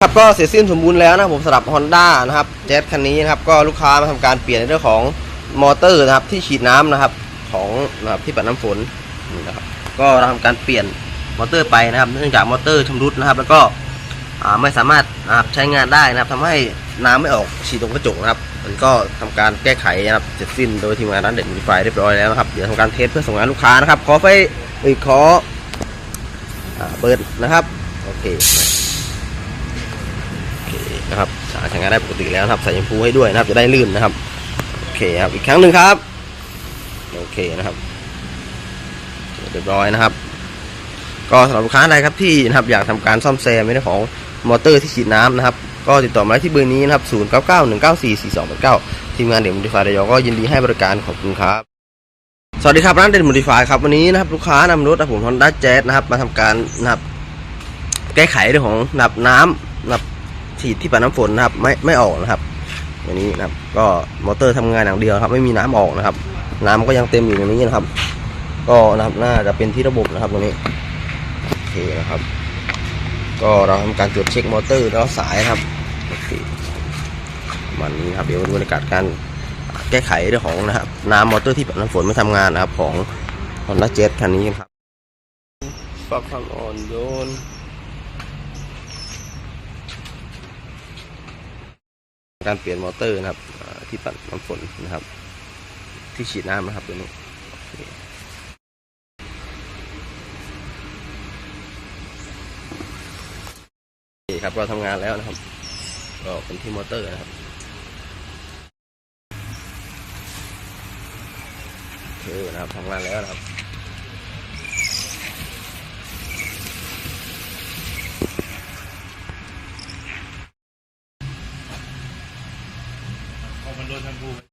ครับก็เสร็จสิ้นสมบูรณ์แล้วนะผมสำหรับ Honda นะครับแจ๊สคันนี้นะครับก็ลูกค้ามาทำการเปลี่ยนในเรื่องของมอเตอร์นะครับที่ฉีดน้ำนะครับของนะครับที่ปัดน้ำฝนนะครับก็เราทำการเปลี่ยนมอเตอร์ไปนะครับ เนื่องจากมอเตอร์ชำรุดนะครับ แล้วก็ไม่สามารถนะครับใช้งานได้นะครับทำให้น้ำไม่ออกฉีดตรงกระจกนะครับมันก็ทำการแก้ไขนะครับเสร็จสิ้นโดยทีมงานร้านเด็ดมิฟเรียบร้อยแล้วนะครับเดี๋ยวทำการเทสเพื่อส่งงานลูกค้านะครับขอไฟอ้ยขออเปิดนะครับโอเคโอเค นะครับสายใช้งานได้ปกติแล้วครับใส่ยมพูให้ด้วยนะครับ จะได้ลื่นนะครับโอเคครับอีกครั้งหนึ่งครับโอเคนะครับเรียบร้อยนะครับ ก็สำหรับลูกค้าใดครับที่นะครับอยากทำการซ่อมแซมในเรื่องของมอเตอร์ที่ฉีดน้ำนะครับก็ติดต่อมาที่เบอร์นี้นะครับ0 9 9 1 9 4 4 2 8 9ทีมงานเด่นมูลิฟายระยองก็ยินดีให้บริการขอบคุณครับ สวัสดีครับร้านเด่นมูลิฟายครับวันนี้นะครับลูกค้านำรถผมฮอนด้าแจ๊นะครับมาทำการนะครับแก้ไขเรื่องของนับน้ำนับ ฉีดที่ปัดน้ำฝนนะครับไม่ไม่ออกนะครับอย่างนี้นะครับ ก็มอเตอร์ทำงานอย่างเดียวครับ ไม่มีน้ำออกนะครับ น้ำก็ยังเต็มอยู่อย่างนี้นะครับ ก็นะครับน่าจะเป็นที่ระบบนะครับตรงนี้โอเคนะครับ ก็เราทำการตรวจเช็คมอเตอร์แล้วสายครับโอเคมันนี้ครับเดี๋ยวบรรยากาศการแก้ไขเรื่องของนะครับ น้ำมอเตอร์ที่ปัดน้ำฝนไม่ทำงานนะครับ ของ Honda Jet คันนี้ครับปรับความอ่อนโยน การเปลี่ยนมอเตอร์นะครับที่ปัดน้ำฝนนะครับ ที่ฉีดน้ำนะครับตัวนี้คโอเคครับเราทำงานแล้วนะครับก็เป็นที่มอเตอร์นะครับโอเคนะครับทำงานแล้วนะครับ พอมันโดนแชมพู